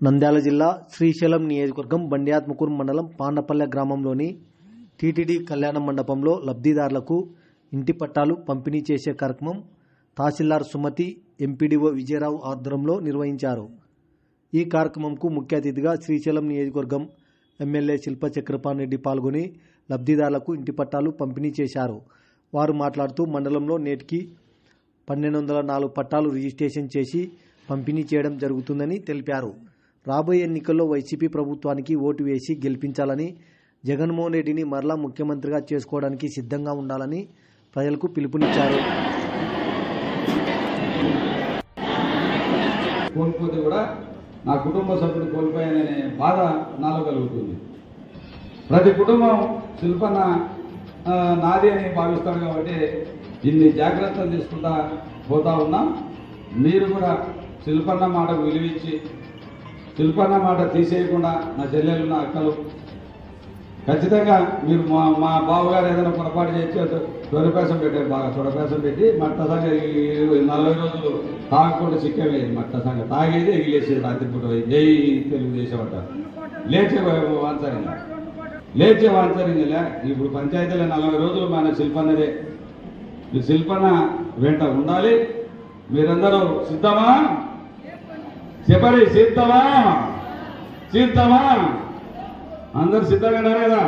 నంద్యాల జిల్లా శ్రీశైలం నియోజకవర్గం బండియాత్మకూరు మండలం పాండపల్లె గ్రామంలోని టీటీడీ కళ్యాణ మండపంలో లబ్ధిదారులకు ఇంటి పట్టాలు పంపిణీ చేసే కార్యక్రమం తహసీల్దార్ సుమతి ఎంపీడీఓ విజయరావు ఆధ్వర్యంలో నిర్వహించారు. ఈ కార్యక్రమంకు ముఖ్య అతిథిగా శ్రీశైలం నియోజకవర్గం ఎమ్మెల్యే శిల్ప చక్రపాణిరెడ్డి పాల్గొని లబ్ధిదారులకు ఇంటి పట్టాలు పంపిణీ చేశారు. వారు మాట్లాడుతూ మండలంలో నేటికి పన్నెండు వందల నాలుగు పట్టాలు రిజిస్ట్రేషన్ చేసి పంపిణీ చేయడం జరుగుతుందని తెలిపారు. రాబోయే ఎన్నికల్లో వైసీపీ ప్రభుత్వానికి ఓటు వేసి గెలిపించాలని జగన్మోహన్ రెడ్డిని మరలా ముఖ్యమంత్రిగా చేసుకోవడానికి సిద్ధంగా ఉండాలని ప్రజలకు పిలుపునిచ్చారు. కోల్పోతే కూడా నా కుటుంబ సభ్యుడు కోల్పోయాననే బాధ నాలో కలుగుతుంది. ప్రతి కుటుంబం శిల్పన నాది అని భావిస్తాడు కాబట్టి ఇన్ని జాగ్రత్తలు తీసుకుంటా పోతా ఉన్నాం. మీరు కూడా శిల్పన్న మాటకు విలువించి శిల్పన్న మాట తీసేయకుండా నా చెల్లెలు నా అక్కలు. ఖచ్చితంగా మీరు మా మా బావగారు ఏదైనా పొరపాటు చేసి తొలిపేసం పెట్టారు బాగా. తొడపేసం పెట్టి మట్ట సంగ నలభై రోజులు తాగకుండా చిక్కవేది మట్ట సంగ తాగేది ఎగిలేసేది రాత్రిపూట జై తెలుగుదేశం అంటారు లేచే వాంచరింగా. లేచే వాంచరింగలే. ఇప్పుడు పంచాయతీలో నలభై రోజులు మన శిల్పన్నదే. ఈ శిల్పన్న వెంట ఉండాలి. మీరందరూ సిద్ధమా? చెప్పండి సిద్ధమా సిద్ధమా అందరు సిద్ధంగా ఉన్నారు కదా?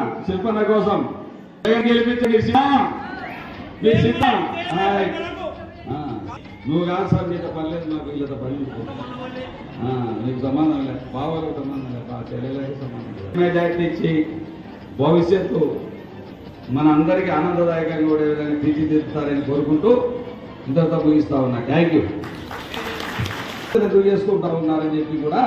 నా కోసం. గెలిపించండి మీరు సిద్ధం? నువ్వు కాదు సార్ నీకు పర్లేదు నాకు వీళ్ళతో పని లేదు. నీకు సంబంధం లేదు. బావలకు సంబంధం లేదు తెలియలేదు చెల్లెలకు సంబంధం లేదు. మెజార్టీ ఇచ్చి భవిష్యత్తు మన అందరికీ ఆనందదాయకంగా ఉండే విధంగా తీర్చిదిద్దుతారని కోరుకుంటూ ఇంతతో ముగిస్తా ఉన్నా. థ్యాంక్ యూ చేసుకుంటా ఉన్నారని చెప్పి కూడా